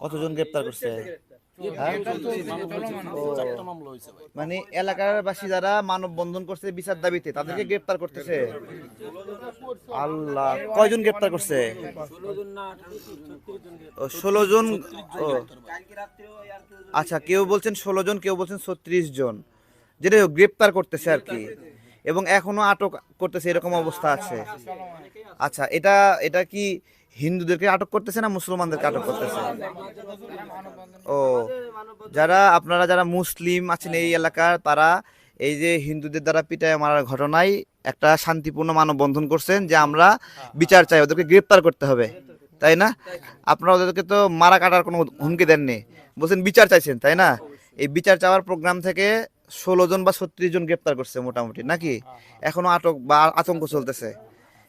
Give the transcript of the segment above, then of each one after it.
কতজন গ্রেপ্তার করছে? হ্যাঁ? মানে এলাকার বাসী যারা মানববন্ধন করছে বিচার দাবিতে তাদেরকে গ্রেপ্তার করতেছে? আল্লাহ কয়জন গ্রেপ্তার করছে? ও ষোলো জন ও। আচ্ছা কেউ বলছেন ষোলো জন কেউ বলছেন ছত্রিশ জন যেটা হোক, গ্রেপ্তার করতেছে আর কি। এবং এখনও আটক করতেছে এরকম অবস্থা আছে। আচ্ছা এটা এটা কি হিন্দুদেরকে আটক করতেছে না মুসলমানদেরকে আটক করতেছে? ও, যারা আপনারা যারা মুসলিম আছেন এই এলাকার, তারা এই যে হিন্দুদের দ্বারা পিটায় মারার ঘটনায় একটা শান্তিপূর্ণ মানববন্ধন করছেন যে আমরা বিচার চাই, ওদেরকে গ্রেপ্তার করতে হবে। তাই না? আপনারা ওদেরকে তো মারা কাটার কোনো হুমকি দেননি। বলছেন বিচার চাইছেন, তাই না? এই বিচার চাওয়ার প্রোগ্রাম থেকে ষোলো জন বা ছত্রিশ জন গ্রেপ্তার করছে মোটামুটি, নাকি? এখনও আটক বা আতঙ্ক চলতেছে।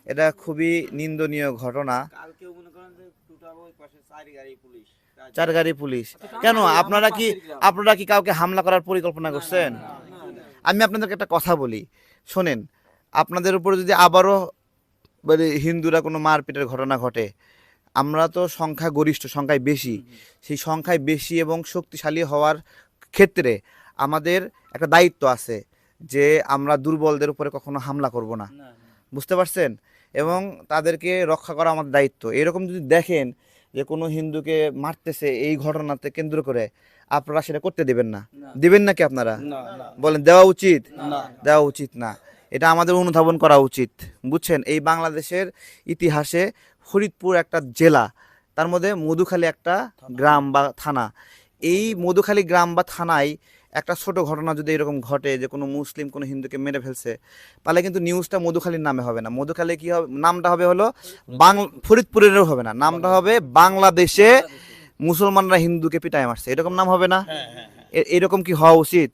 এটা খুবই নিন্দনীয় ঘটনা কালকে মনে করেন যে টোটাল ওই পাশে চার গাড়ি পুলিশ। পুলিশ। কেন? আপনারা কি আপনারা কি কাউকে হামলা করার পরিকল্পনা করছেন? আমি আপনাদেরকে একটা কথা বলি। শোনেন আপনাদের উপরে যদি আবারও মানে হিন্দুরা কোনো মারপিটের ঘটনা ঘটে আমরা তো সংখ্যা গরিষ্ঠ সংখ্যায় বেশি। সেই সংখ্যায় বেশি এবং শক্তিশালী হওয়ার ক্ষেত্রে আমাদের একটা দায়িত্ব আছে যে আমরা দুর্বলদের উপরে কখনো হামলা করব না। বুঝতে পারছেন? এবং তাদেরকে রক্ষা করা আমাদের দায়িত্ব। এরকম যদি দেখেন যে কোনো হিন্দুকে মারতেছে এই ঘটনাতে কেন্দ্র করে আপনারা সেটা করতে দেবেন না। দিবেন নাকি আপনারা? বলেন দেওয়া উচিত? দেওয়া উচিত না। এটা আমাদের অনুধাবন করা উচিত। বুঝছেন? এই বাংলাদেশের ইতিহাসে ফরিদপুর একটা জেলা তার মধ্যে মধুখালী একটা গ্রাম বা থানা। এই মধুখালী গ্রাম বা থানায় একটা ছোট ঘটনা যদি এরকম ঘটে যে কোনো মুসলিম কোনো হিন্দুকে মেরে ফেলছে তাহলে কিন্তু নিউজটা মধুখালীর নামে হবে না। মধুখালী কি হবে নামটা হবে হলো বাং ফরিদপুরেরও হবে না। নামটা হবে বাংলাদেশে মুসলমানরা হিন্দুকে পিটায় মারছে। এরকম নাম হবে না? এরকম কি হওয়া উচিত?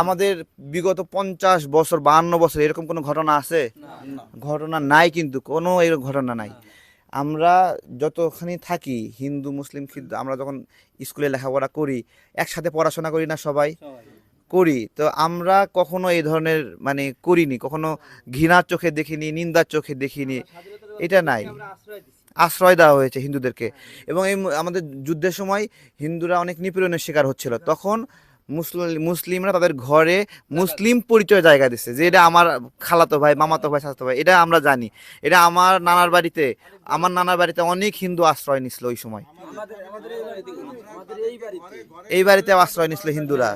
আমাদের বিগত পঞ্চাশ বছর বাহান্ন বছর এরকম কোনো ঘটনা আছে? ঘটনা নাই কিন্তু কোনো এরকম ঘটনা নাই। আমরা যতখানি থাকি হিন্দু মুসলিম আমরা যখন স্কুলে লেখাপড়া করি একসাথে পড়াশোনা করি না সবাই? করি। তো আমরা কখনো এই ধরনের মানে করিনি কখনো ঘৃণার চোখে দেখিনি নিন্দার চোখে দেখিনি। এটা নাই। আশ্রয় দেওয়া হয়েছে হিন্দুদেরকে। এবং এই আমাদের যুদ্ধের সময় হিন্দুরা অনেক নিপীড়নের শিকার হচ্ছিল। তখন মুসলিমরা তাদের ঘরে মুসলিম পরিচয় জায়গা দিচ্ছে যে এটা আমার খালাতো ভাই মামাতো ভাই সাথে ভাই এটা আমরা জানি। এটা আমার নানার বাড়িতে আমার নানার বাড়িতে অনেক হিন্দু আশ্রয় নিছিল ওই সময়। এই বাড়িতে এই আশ্রয় নিছিল হিন্দুরা।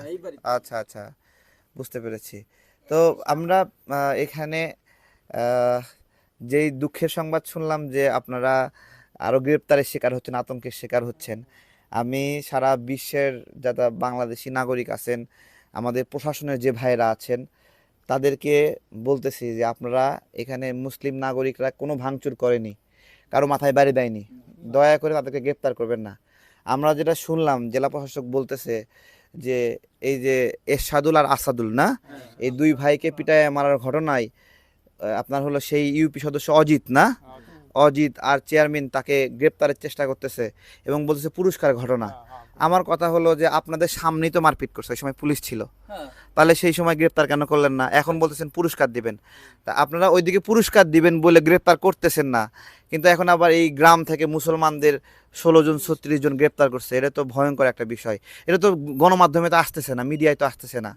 আচ্ছা আচ্ছা বুঝতে পেরেছি। তো আমরা এখানে যেই দুঃখের সংবাদ শুনলাম যে আপনারা আরও গ্রেপ্তারের শিকার হচ্ছেন আতঙ্কের শিকার হচ্ছেন আমি সারা বিশ্বের যারা বাংলাদেশি নাগরিক আছেন আমাদের প্রশাসনের যে ভাইরা আছেন তাদেরকে বলতেছি যে আপনারা এখানে মুসলিম নাগরিকরা কোনো ভাঙচুর করেনি কারও মাথায় বাড়ি দেয়নি। দয়া করে তাদেরকে গ্রেপ্তার করবেন না। আমরা যেটা শুনলাম জেলা প্রশাসক বলতেছে যে এই যে এরশাদুল আর আসাদুল না? এই দুই ভাইকে পিটায় মারার ঘটনায় আপনার হলো সেই ইউপি সদস্য অজিত না? অজিত আর চেয়ারম্যান তাকে গ্রেপ্তারের চেষ্টা করতেছে এবং বলতেছে পুরস্কার ঘটনা। আমার কথা হলো যে আপনাদের সামনেই তো মারপিট করছে ওই সময় পুলিশ ছিল। তাহলে সেই সময় গ্রেপ্তার কেন করলেন না? এখন বলতেছেন পুরস্কার দিবেন। তা আপনারা ওইদিকে পুরস্কার দিবেন বলে গ্রেপ্তার করতেছেন না। কিন্তু এখন আবার এই গ্রাম থেকে মুসলমানদের ষোলো জন ছত্রিশ জন গ্রেপ্তার করছে। এটা তো ভয়ঙ্কর একটা বিষয়। এটা তো গণমাধ্যমে তো আসতেছে না মিডিয়ায় তো আসতেছে না।